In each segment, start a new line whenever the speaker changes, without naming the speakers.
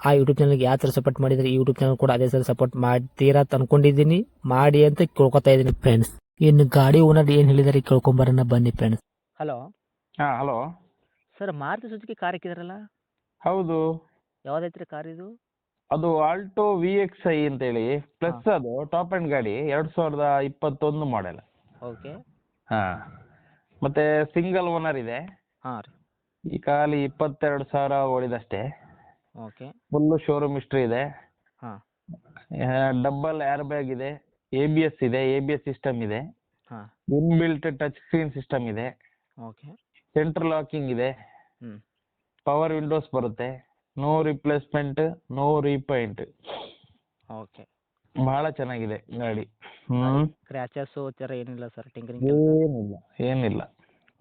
ಆ ಯೂಟ್ಯೂಬ್ ಚಾನಲ್ಗೆ ಯಾವ ಥರ ಸಪೋರ್ಟ್ ಮಾಡಿದರೆ ಈ ಯೂಟ್ಯೂಬ್ ಚಾನಲ್ ಕೂಡ ಅದೇ ಥರ ಸಪೋರ್ಟ್ ಮಾಡ್ತೀರಾ ಅಂತ ಅನ್ಕೊಂಡಿದ್ದೀನಿ. ಮಾಡಿ ಅಂತ ಕೇಳ್ಕೊತಾ ಇದ್ದೀನಿ ಫ್ರೆಂಡ್ಸ್ ಇನ್ನು ಗಾಡಿ ಓನರ್ ಏನು ಹೇಳಿದಾರೆ ಕೇಳ್ಕೊಂಬರೋಣ ಬನ್ನಿ ಫ್ರೆಂಡ್ಸ್ ಹಲೋ
ಹಾಂ hello
sir Maruti Suzuki car ಹಾಕಿದಾರಲ್ಲ?
ಹೌದು.
ಯಾವ್ದೈತ್ರಿ ಕಾರ್ ಇದು?
ಅದು ಆಲ್ಟೋ ವಿ ಎಕ್ಸ್ ಐ ಅಂತೇಳಿ. ಪ್ಲಸ್ ಅದು ಟಾಪ್ ಆ್ಯಂಡ್ ಗಾಡಿ ಎರಡು ಸಾವಿರದ ಇಪ್ಪತ್ತೊಂದು ಮಾಡೆಲ್
ಓಕೆ
ಹಾಂ. ಮತ್ತೆ ಸಿಂಗಲ್ ಓನರ್ ಇದೆ.
ಹಾಂ ರೀ.
ಈ ಖಾಲಿ ಇಪ್ಪತ್ತೆರಡು ಸಾವಿರ ಓಡಿದಷ್ಟೇ.
ಓಕೆ.
ಫುಲ್ ಶೋರೂಮ್ ಹಿಸ್ಟ್ರಿ ಇದೆ.
ಹಾಂ.
ಡಬಲ್ ಏರ್ ಬ್ಯಾಗ್ ಇದೆ ಎ ಬಿ ಎಸ್ ಇದೆ ಎ ಬಿ ಎಸ್ ಸಿಸ್ಟಮ್ ಇದೆ.
ಹಾಂ.
ಇನ್ಬಿಲ್ಟ್ ಟಚ್ ಸ್ಕ್ರೀನ್ ಸಿಸ್ಟಮ್ ಇದೆ.
ಓಕೆ.
ಸೆಂಟ್ರಲ್ ಲಾಕಿಂಗ್ ಇದೆ.
ಹ್ಞೂ
ಪವರ್ ವಿಂಡೋಸ್ ಬರುತ್ತೆ. No replacement no repaint
okay.
ಬಹಳ ಚೆನ್ನಾಗಿದೆ ಗಾಡಿ. ಹ್ಞೂ
ಕ್ರ್ಯಾಚಸ್ಸು ಥರ ಏನಿಲ್ಲ ಸರ್ ಟಿಂಕರಿಂಗ್
ಏನಿಲ್ಲ. ಏನಿಲ್ಲ.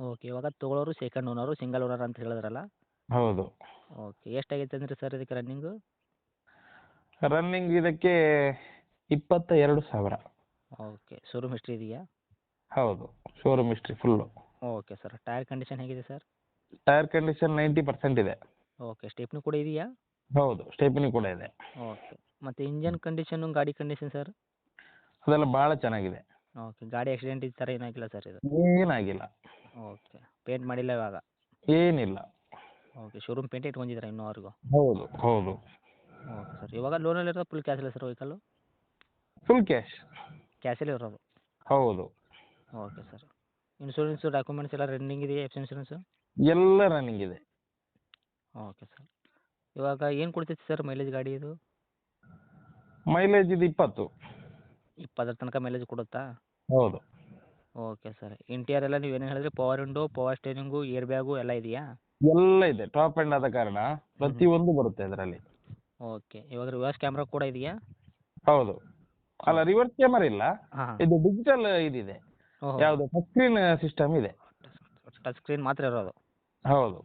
ಓಕೆ ಇವಾಗ ತೊಗೊಳೋರು ಸೆಕೆಂಡ್ ಓನರು ಸಿಂಗಲ್ ಓನರ್ ಅಂತ ಹೇಳಿದ್ರಲ್ಲ?
ಹೌದು.
ಓಕೆ ಎಷ್ಟಾಗೈತೆ ಅಂದ್ರೆ ಸರ್ ಇದಕ್ಕೆ ರನ್ನಿಂಗು
ರನ್ನಿಂಗ್ ಇದಕ್ಕೆ ಇಪ್ಪತ್ತ ಎರಡು ಸಾವಿರ.
ಓಕೆ ಶೋರೂಮ್ ಹಿಸ್ಟ್ರಿ ಇದೆಯಾ?
ಹೌದು showroom history full
okay sir tyre condition ಹೇಗಿದೆ sir?
Tyre condition ninety percent ಇದೆ.
ಓಕೆ ಸ್ಟೆಪ್ನಿ ಕೂಡ ಇದೆಯಾ?
ಹೌದು ಸ್ಟೆಪ್ನಿ ಕೂಡ ಇದೆ.
ಓಕೆ ಮತ್ತು ಇಂಜನ್ ಕಂಡೀಷನು ಗಾಡಿ ಕಂಡೀಷನ್ ಸರ್?
ಅದೆಲ್ಲ ಭಾಳ ಚೆನ್ನಾಗಿದೆ.
ಓಕೆ ಗಾಡಿ ಆಕ್ಸಿಡೆಂಟ್ ಈ ಥರ ಏನಾಗಿಲ್ಲ ಸರ್ ಇದು?
ಏನಾಗಿಲ್ಲ.
ಓಕೆ ಪೇಂಟ್ ಮಾಡಿಲ್ಲ ಇವಾಗ?
ಏನಿಲ್ಲ.
ಓಕೆ ಶೋರೂಮ್ ಪೇಂಟ್ ಇಟ್ಕೊಂಡಿದ್ದೀರಾ ಇನ್ನೂವರೆಗೂ?
ಹೌದು ಹೌದು.
ಓಕೆ ಸರ್ ಇವಾಗ ಲೋನಲ್ಲಿ ಇರೋದು ಫುಲ್ ಕ್ಯಾಶ್ ಇಲ್ಲ ಸರ್ ವೆಹಿಕಲ್ಲು
ಫುಲ್ ಕ್ಯಾಶ್
ಕ್ಯಾಶಲ್ಲಿ ಇರೋದು?
ಹೌದು.
Okay sir. ಇನ್ಶೂರೆನ್ಸ್ ಡಾಕ್ಯುಮೆಂಟ್ಸ್ ಎಲ್ಲ ರನ್ನಿಂಗ್ ಇದೆಯಾ ಎಫ್ ಇನ್ಶೂರೆನ್ಸ್
ಎಲ್ಲ ರನ್ನಿಂಗ್ ಇದೆ.
Okay sir. ಇವಾಗ ಏನು ಕೊಡ್ತೈತಿ ಸರ್ ಮೈಲೇಜ್ ಗಾಡಿ ಇದು?
ಮೈಲೇಜ್ ಇದು ಇಪ್ಪತ್ತು.
ಇಪ್ಪತ್ತರ ತನಕ ಮೈಲೇಜ್ ಕೊಡುತ್ತಾ?
ಹೌದು.
Okay sir. ಇಂಟೀರಿಯರ್ ಎಲ್ಲ ನೀವು ಏನೇನು ಹೇಳಿದ್ರಿ? Power window power steering air bag ಎಲ್ಲ ಇದೆಯಾ?
ಎಲ್ಲ ಇದೆ. ಟಾಪ್ ಎಂಡ್ ಆದ ಕಾರಣ ಪ್ರತಿಯೊಂದು ಬರುತ್ತೆ ಅದರಲ್ಲಿ
ಓಕೆ ಇವಾಗ ರಿವರ್ಸ್ ಕ್ಯಾಮ್ರಾ ಕೂಡ ಇದೆಯಾ?
ಹೌದು. ಅಲ್ಲ ರಿವರ್ಸ್ ಕ್ಯಾಮರಾ ಇಲ್ಲ.
ಹಾಂ.
ಇದು ಡಿಜಿಟಲ್ ಇದಿದೆ.
ಓಹೋ.
ಯಾವುದು? ಟಚ್ ಸ್ಕ್ರೀನ್ ಸಿಸ್ಟಮ್ ಇದೆ.
ಟಚ್ ಸ್ಕ್ರೀನ್ ಮಾತ್ರ ಇರೋದು?
ಹೌದು.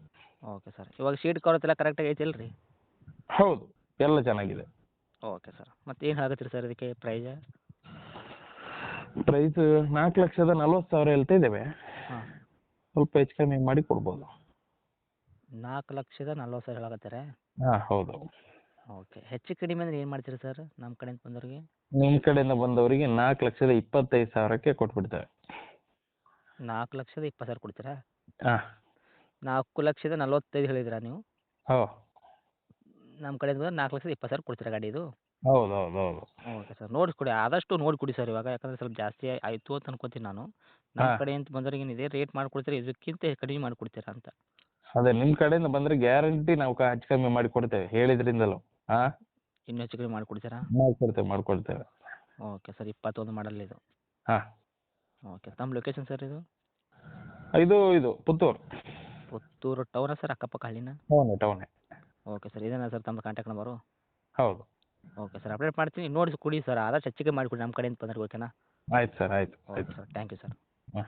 ಓಕೆ ಸರ್ ಇವಾಗ ಶೀಟ್ ಕವರ್ ಎಲ್ಲ ಕರೆಕ್ಟಾಗಿ ಐತಿಲ್ಲ ರೀ
ಹೌದು. ಎಲ್ಲ ಚೆನ್ನಾಗಿದೆ.
ಓಕೆ ಸರ್ ಮತ್ತೆ ಏನು ಆಗತ್ತೆ ಸರ್ ಇದಕ್ಕೆ ಪ್ರೈಜ
ಪ್ರೈಸ್ ನಾಲ್ಕು ಲಕ್ಷದ ನಲ್ವತ್ತು ಸಾವಿರ ಹೇಳ್ತಾ ಇದ್ದೇವೆ.
ಹಾಂ.
ಸ್ವಲ್ಪ ಹೆಚ್ಚು ಕಮ್ಮಿ ಮಾಡಿ ಕೊಡ್ಬೋದು.
ನಾಲ್ಕು ಲಕ್ಷದ ನಲ್ವತ್ತು ಸಾವಿರ ಹೇಳಕತ್ತಾರೆ?
ಹಾಂ ಹೌದು.
ಓಕೆ. ಹೆಚ್ಚು ಕಡಿಮೆ ಅಂದ್ರೆ ಏನು ಮಾಡ್ತೀರಿ ಸರ್ ನಮ್ಮ ಕಡೆಯಿಂದ ಬಂದವರಿಗೆ?
ನಿಮ್ಮ ಕಡೆಯಿಂದ ಬಂದವರಿಗೆ ನಾಲ್ಕು ಲಕ್ಷದ ಇಪ್ಪತ್ತೈದು ಸಾವಿರಕ್ಕೆ ಕೊಟ್ಬಿಡ್ತೇವೆ.
ನಾಲ್ಕು ಲಕ್ಷದ ಇಪ್ಪತ್ತು ಸಾವಿರ ಕೊಡ್ತೀರಾ?
ಹಾಂ.
ನಾಲ್ಕು ಲಕ್ಷದ ನಲ್ವತ್ತೈದು ಹೇಳಿದ್ರ ನೀವು?
ಹೋ.
ನಮ್ಮ ಕಡೆಯಿಂದ ಬಂದ್ರೆ ನಾಲ್ಕು ಲಕ್ಷದ ಇಪ್ಪತ್ತು ಸಾವಿರ ಕೊಡ್ತೀರಾ ಗಾಡಿ ಇದು
ಹೌದು ಹೌದು ಹೌದು.
ಓಕೆ ಸರ್ ನೋಡಿಸ್ಕೊಡಿ. ಆದಷ್ಟು ನೋಡಿ ಕೊಡಿ ಸರ್ ಇವಾಗ. ಯಾಕಂದ್ರೆ ಸ್ವಲ್ಪ ಜಾಸ್ತಿ ಆಯಿತು ಅಂತ ಅನ್ಕೋತೀನಿ ನಾನು. ನಮ್ಮ
ಹಾ.
ಕಡೆಯಿಂದ ಬಂದವರಿಗೆ ಏನಿದೆ ರೇಟ್ ಮಾಡಿಕೊಡ್ತೀರಾ ಇದಕ್ಕಿಂತ ಕಡಿಮೆ ಮಾಡಿಕೊಡ್ತೀರಾ ಅಂತ.
ಅದೇ ನಿಮ್ಮ ಕಡೆಯಿಂದ ಬಂದ್ರೆ ಗ್ಯಾರಂಟಿ ನಾವು ಕ- ಹೆಚ್ಚು ಕಮ್ಮಿ ಮಾಡಿ ಕೊಡ್ತೇವೆ ಹೇಳಿದ್ರಿಂದಲೂ ಹಾ
ಇನ್ನೂ ಹೆಚ್ಚು ಕಡಿಮೆ ಮಾಡಿಕೊಡ್ತೀರಾ?
ಮಾಡ್ಕೊಡ್ತೇವೆ ಮಾಡ್ಕೊಡ್ತೇವೆ
ಓಕೆ ಸರ್ ಇಪ್ಪತ್ತೊಂದು ಮಾಡಲ್ ಇದು.
ಹಾಂ.
ಓಕೆ ತಮ್ಮ ಲೊಕೇಶನ್ ಸರ್ ಇದು?
ಇದು ಇದು ಪುತ್ತೂರು.
ಪುತ್ತೂರು ಟೌನ ಸರ್ ಅಕ್ಕಪಕ್ಕ ಹಳ್ಳಿನ?
ಟೌನೆ ಟೌನೆ
ಓಕೆ ಸರ್ ಇದೇನಾ ಸರ್ ತಮ್ಮ ಕಾಂಟ್ಯಾಕ್ಟ್ ನಂಬರು
ಹೌದು.
ಓಕೆ ಸರ್ ಅಪ್ಡೇಟ್ ಮಾಡ್ತೀನಿ ನೋಡಿ ಕೊಡಿ ಸರ್ ಆದಷ್ಟು ಹೆಚ್ಚಿಗೆ ಮಾಡಿಕೊಡಿ ನಮ್ಮ ಕಡೆಯಿಂದ ಬಂದ್ರೆ ಓಕೆನಾ
ಆಯ್ತು ಸರ್ ಆಯ್ತು
ಓಕೆ
ಆಯ್ತು
ಸರ್ ಥ್ಯಾಂಕ್ ಯು ಸರ್
ಹಾಂ.